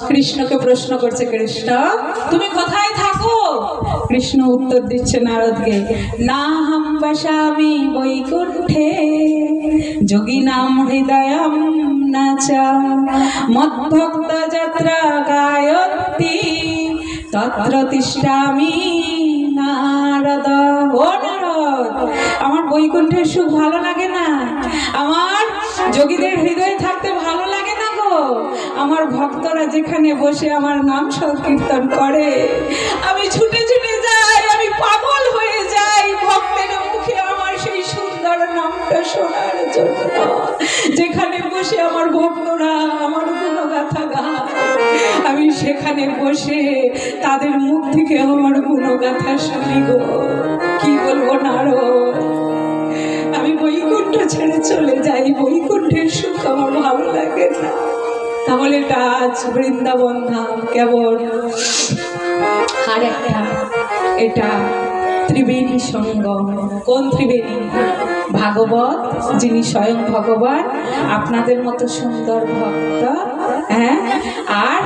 কৃষ্ণকে প্রশ্ন করছে, কৃষ্ণ, তুমি কোথায় থাকো? কৃষ্ণ উত্তর দিচ্ছে নারদকে না হাম বসামি বৈকুণ্ঠে যোগী নাম হৃদয়ম নাচা, মদ্ভক্ত যাত্রা গায়ত্রী, তত্র তিষ্ঠামি নারদ, ও নারদ, আমার বৈকুণ্ঠের সুখ ভালো লাগে না। আমার যোগীদের হৃদয়ে গো আমার ভক্তরা যেখানে বসে আমার নাম সংকীর্তন করে। আমি ছুটে ছুটে যাই, আমি পাগল হয়ে যাই। ভক্তের মুখে আমার সেই সুন্দর নামটা শোনার জন্য। যেখানে বসে আমার ভক্তরা আমার গুণগাথা গায়, আমি সেখানে বসে তাদের মুখ থেকে আমার গুণগাথা শুনি গো। কি বলব নারদ? আমি বৈকুণ্ঠ ছেড়ে চলে যাই, বৈকুণ্ঠের সুখ আমার ভালো লাগে না। তাহলে এটা আজ বৃন্দাবন ধাম কেবল আর একটা, এটা ত্রিবেণী সঙ্গম। কোন ত্রিবেণী? ভাগবত, যিনি স্বয়ং ভগবান, আপনাদের মতো সুন্দর ভক্ত হ্যাঁ? আর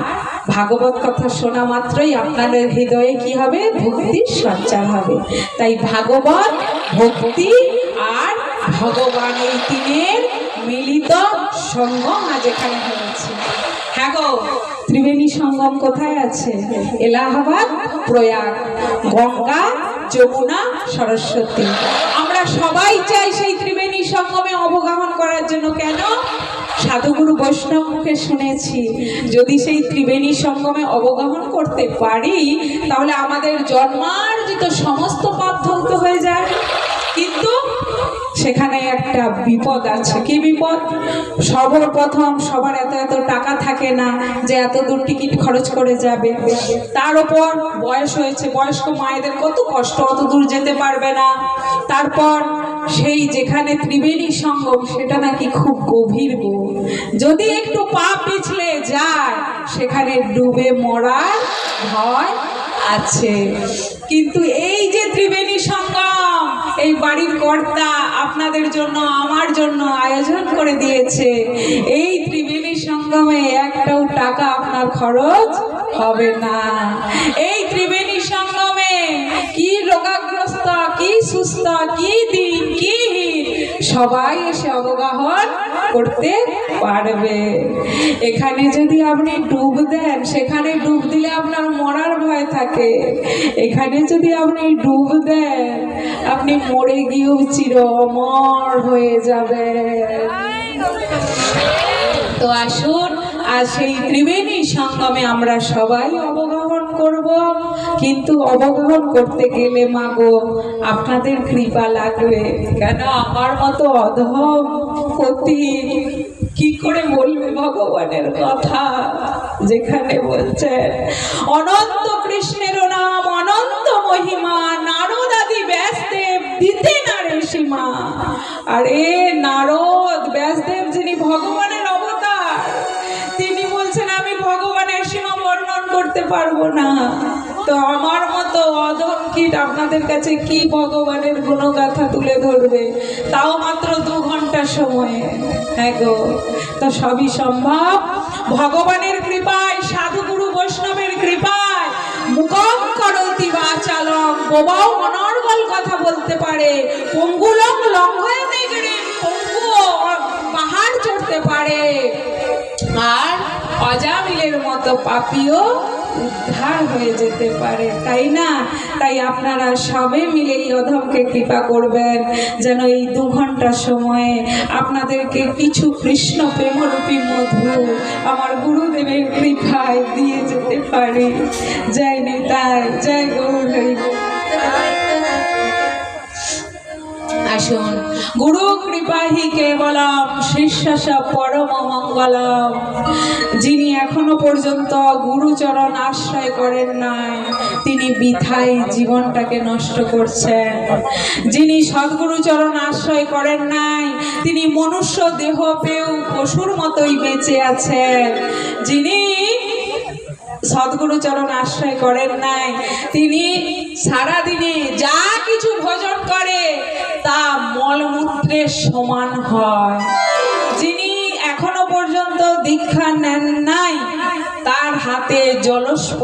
ভাগবত কথা শোনা মাত্রই আপনাদের হৃদয়ে কি হবে? ভক্তির সঞ্চার হবে। তাই ভাগবত, ভক্তি ভগবান তিনের মিলিত সঙ্গম আজ এখানে হয়েছে। হ্যাঁ গো, ত্রিবেণী সঙ্গম কোথায় আছে? এলাহাবাদ, প্রয়াগ, গঙ্গা, যমুনা, সরস্বতী। আমরা সবাই চাই সেই ত্রিবেণী সঙ্গমে অবগাহন করার জন্য। কেন? সাধুগুরু বৈষ্ণব মুখে শুনেছি, যদি সেই ত্রিবেণী সঙ্গমে অবগাহন করতে পারি, তাহলে আমাদের জন্মার্জিত সমস্ত পাপ ধ্বংস হয়ে যায়। সেখানে একটা বিপদ আছে। কি বিপদ? সর্বপ্রথম সবার এত এত টাকা থাকে না যে এত দূর টিকিট খরচ করে যাবে। তার ওপর বয়স হয়েছে, বয়স্ক মায়েদের কত কষ্ট, অত দূর যেতে পারবে না। তারপর সেই যেখানে ত্রিবেণী সঙ্গম, সেটা নাকি খুব গভীর গো। যদি একটু পা পিছলে যায়, সেখানে ডুবে মরার ভয় আছে। কিন্তু এই যে ত্রিবেণী সঙ্গম এই বাড়ির কর্তা আপনাদের জন্য, আমার জন্য আয়োজন করে দিয়েছে। এই ত্রিবেণী সঙ্গমে একটাও টাকা আপনার খরচ হবে না। এই ত্রিবেণী সঙ্গমে কি রোগাগ্রস্ত, কি সুস্থ, কি দিন, কি সবাই এসে অবগাহন করতে পারবে। এখানে যদি আপনি ডুব দেন, সেখানে ডুব দিলে আপনার মরার ভয় থাকে। এখানে যদি আপনি ডুব দেন, আপনি মরে গিয়েও চির অমর হয়ে যাবে তো আসুন আর সেই ত্রিবেণী সঙ্গমে আমরা সবাই অবগাহন করব। কিন্তু অবগাহন করতে গেলে, মা গো, আপনাদের কৃপা লাগবে। কেন আমার মতো অধম পতি কি করে বলবে ভগবানের কথা? যেখানে বলছেন অনন্ত কৃষ্ণের নাম, অনন্ত মহিমা, নারদ আদি ব্যাসদেব, দিতে নারে সীমা। আরে, নারদ ব্যাসদেব যিনি ভগবানের ভগবানের সীমা বর্ণন করতে পারব না। তো আমার মতো অধম কীট আপনাদের কাছে কি ভগবানের গুণগাথা তুলে ধরবে? তাও মাত্র দু ঘণ্টা সময়ে। হ্যাঁ গো, তো সবই সম্ভব? ভগবানের কৃপায়, সাধুগুরু বৈষ্ণবের কৃপায় মুখম করতি বা চালক বোবাও অনর্গল কথা বলতে পারে, পঙ্গুলং লঙ্ঘয় পঙ্গু পাহাড় চড়তে পারে। আর অজামিলের মতো পাপিও উদ্ধার হয়ে যেতে পারে, তাই না তাই আপনারা সবে মিলে এই অধমকে কৃপা করবেন, যেন এই দু ঘণ্টা সময়ে আপনাদেরকে কিছু কৃষ্ণ প্রেমরূপী মধু আমার গুরুদেবের কৃপায় দিয়ে যেতে পারি জয় নেতাই জয় গৌর হরি। আসুন গুরু কৃপাহি কেবলম শিষ্যাস পরম মঙ্গলম। যিনি এখনও পর্যন্ত গুরুচরণ আশ্রয় করেন নাই, তিনি বৃথাই জীবনটাকে নষ্ট করছেন। যিনি সদ্গুরুচরণ আশ্রয় করেন নাই, তিনি মনুষ্য দেহ পেয়েও পশুর মতোই বেঁচে আছেন। যিনি সদ্গুরু চরণ আশ্রয় করেন নাই। তিনি সারাদিনে যা কিছু ভোজন করে, তা মলমূত্রের সমান হয়। যিনি এখনও পর্যন্ত দীক্ষা নেন নাই, তার হাতে জলস্প